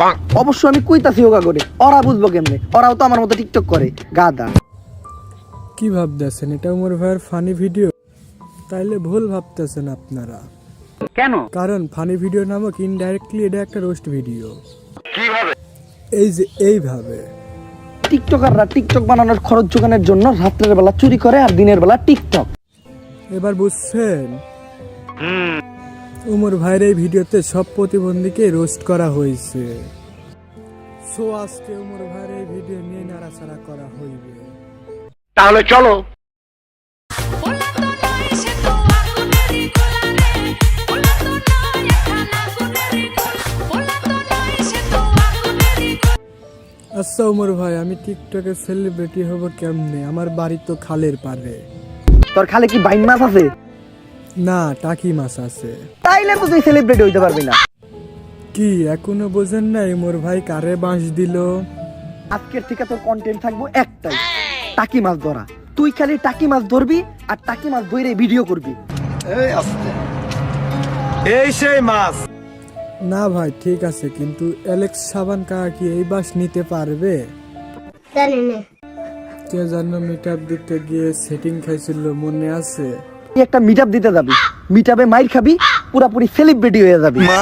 ব্যক্তি অবশ্য আমি কইতাছি ওগা করে ওরা বুঝব কেমনে? ওরাও তো আমার মতো টিকটক করে গাদা। কি ভাবতেছেন? এটা উমর ভাইয়ের ফানি ভিডিও তাইলে ভুল ভাবতেছেন আপনারা। কেন? কারণ ফানি ভিডিও নামক ইনডাইরেক্টলি এটা একটা রোস্ট ভিডিও কীভাবে? এই যে এইভাবে। টিকটকাররা টিকটক বানানোর খরচ যোগানোর জন্য রাত্রের বেলা চুরি করে আর দিনের বেলা টিকটক এবার বুঝছেন? উমর ভাইয়ের এই ভিডিওতে সব প্রতিবন্ধীকে রোস্ট করা হয়েছে। সো আজকে উমর ভাইয়ের এই ভিডিও নিয়ে নাড়াচাড়া করা হইবে। তাহলে চলো। আচ্ছা উমর ভাই আমি টিকটকে সেলিব্রিটি হব কেমনে? আমার বাড়ি তো খালের পারে তোর খালে কি বাইন মাছ আছে? না টাকি মাছ আছে। তাইলে তো তুই সেলিব্রিটি হইতে পারবি না। কি এখনও বোঝেন না মোর ভাই কারে বাঁশ দিল? আজকের থেকে তোর কন্টেন্ট থাকব একটাই টাকি মাছ ধরা। তুই খালি টাকি মাছ ধরবি আর টাকি মাছ ধরে ভিডিও করবি। এই সেই মাছ। না ভাই ঠিক আছে কিন্তু অ্যালেক্স সাবান কাকা কি এই বাস নিতে পারবে? জানি না। কে জানো মিট দিতে গিয়ে সেটিং খাইছিল মনে আছে? একটা মিট দিতে যাবি। মিট মাইর খাবি পুরাপুরি সেলিব্রিটি হয়ে যাবি। মা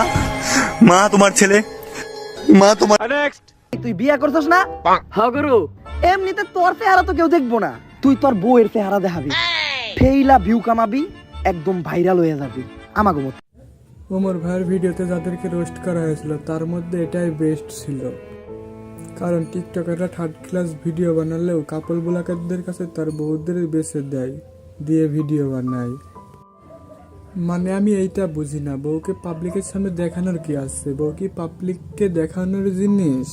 মা তোমার ছেলে। মা তোমার তুই বিয়ে করছস না? হ্যাঁ গুরু। এমনিতে তোর চেহারা তো কেউ দেখব না। তুই তোর বউয়ের চেহারা দেখাবি। ফেইলা ভিউ কামাবি একদম ভাইরাল হয়ে যাবি। আমাকে মতো ওমর ভাইয়ের ভিডিওতে যাদেরকে রোস্ট করা হয়েছিল তার মধ্যে এটাই বেস্ট ছিল। কারণ টিকটকাররা থার্ড ক্লাস ভিডিও বানালেও কাপল ব্লগারদের কাছে তার বউদের বেছে দেয়। দিয়ে ভিডিও বানাই। মানে আমি এইটা বুঝি না বউকে পাবলিকের সামনে দেখানোর কি আছে? বউ কি পাবলিককে দেখানোর জিনিস?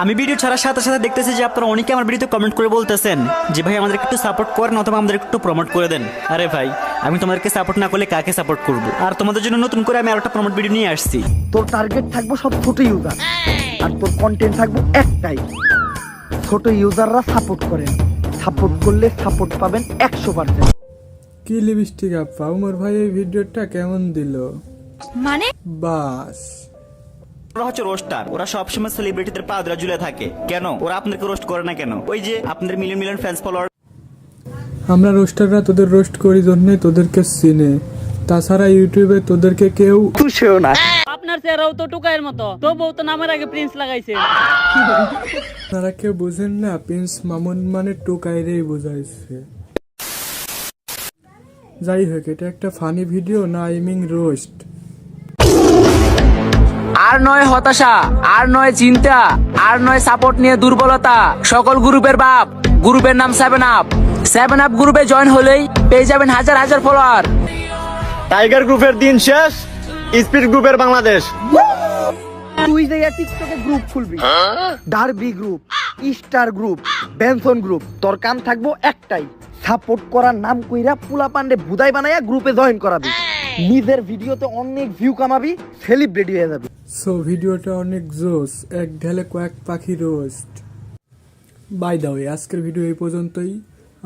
আমি ভিডিও ছাড়ার সাথে সাথে দেখতেছি যে আপনারা অনেকে আমার ভিডিওতে কমেন্ট করে বলতেছেন যে ভাই আমাদের একটু সাপোর্ট করেন অথবা আমাদের একটু প্রমোট করে দেন। আরে ভাই আমি তোমাদেরকে সাপোর্ট না করলে কাকে সাপোর্ট করব? আর তোমাদের জন্য নতুন করে আমি আর একটা প্রমোট ভিডিও নিয়ে আসছি। তোর টার্গেট থাকব সব ছোট ইউজার আর তোর কন্টেন্ট থাকব একটাই। ছোট ইউজাররা সাপোর্ট করেন সাপোর্ট করলে সাপোর্ট পাবেন একশো পার্সেন্ট কি লিপস্টিক আপা? উমর ভাই এই ভিডিওটা কেমন দিল? মানে? বাস। ওরা হচ্ছে রোস্টার ওরা সবসময় সেলিব্রিটিদের পা ধরে ঝুলে থাকে। কেন? ওরা আপনাকে রোস্ট করে না কেন? ওই যে আপনাদের মিলিয়ন মিলিয়ন ফ্যান্স ফলোয়ার আমরা রোস্টাররা তোদের রোস্ট করি জন্যই তোদেরকে চিনে। তাছাড়া ইউটিউবে তোদেরকে কেউ তুষেও না। আপনার চেহারাও তো টুকাইয়ের মতো। তবুও তো নামের আগে প্রিন্স লাগাইছে। আপনারা কেউ বুঝেন না প্রিন্স মামুন মানে টোকাইরেই বোঝাইছে। যাই হোক এটা একটা ফানি ভিডিও না আইমিং রোস্ট আর নয় হতাশা আর নয় চিন্তা আর নয় সাপোর্ট নিয়ে দুর্বলতা। সকল গ্রুপের বাপ গ্রুপের নাম সেভেন আপ সেভেন আপ গ্রুপে জয়েন হলেই পেয়ে যাবেন হাজার হাজার ফলোয়ার টাইগার গ্রুপের দিন শেষ। স্পিড গ্রুপের বাংলাদেশ। তুই যে টিকটকে group খুলবি। Derby group star group Benson group তোর কাম থাকব একটাই সাপোর্ট করার নাম কইরা পুলা পান্ডে বুদাই বানাইয়া গ্রুপে জয়েন করাবি। নিজের ভিডিওতে অনেক ভিউ কামাবি সেলিব্রিটি হয়ে যাবি। সো ভিডিওটা অনেক জোস এক ঢেলে কয়েক পাখি রোস্ট। বাই দা ওয়ে আজকের ভিডিও এই পর্যন্তই।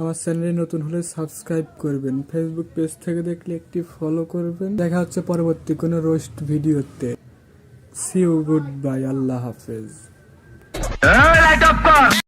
আমার চ্যানেলে নতুন হলে সাবস্ক্রাইব করবেন। ফেসবুক পেজ থেকে দেখলে একটি ফলো করবেন। দেখা হচ্ছে পরবর্তী কোনো রোস্ট ভিডিওতে। সি ইউ গুড বাই আল্লাহ হাফেজ।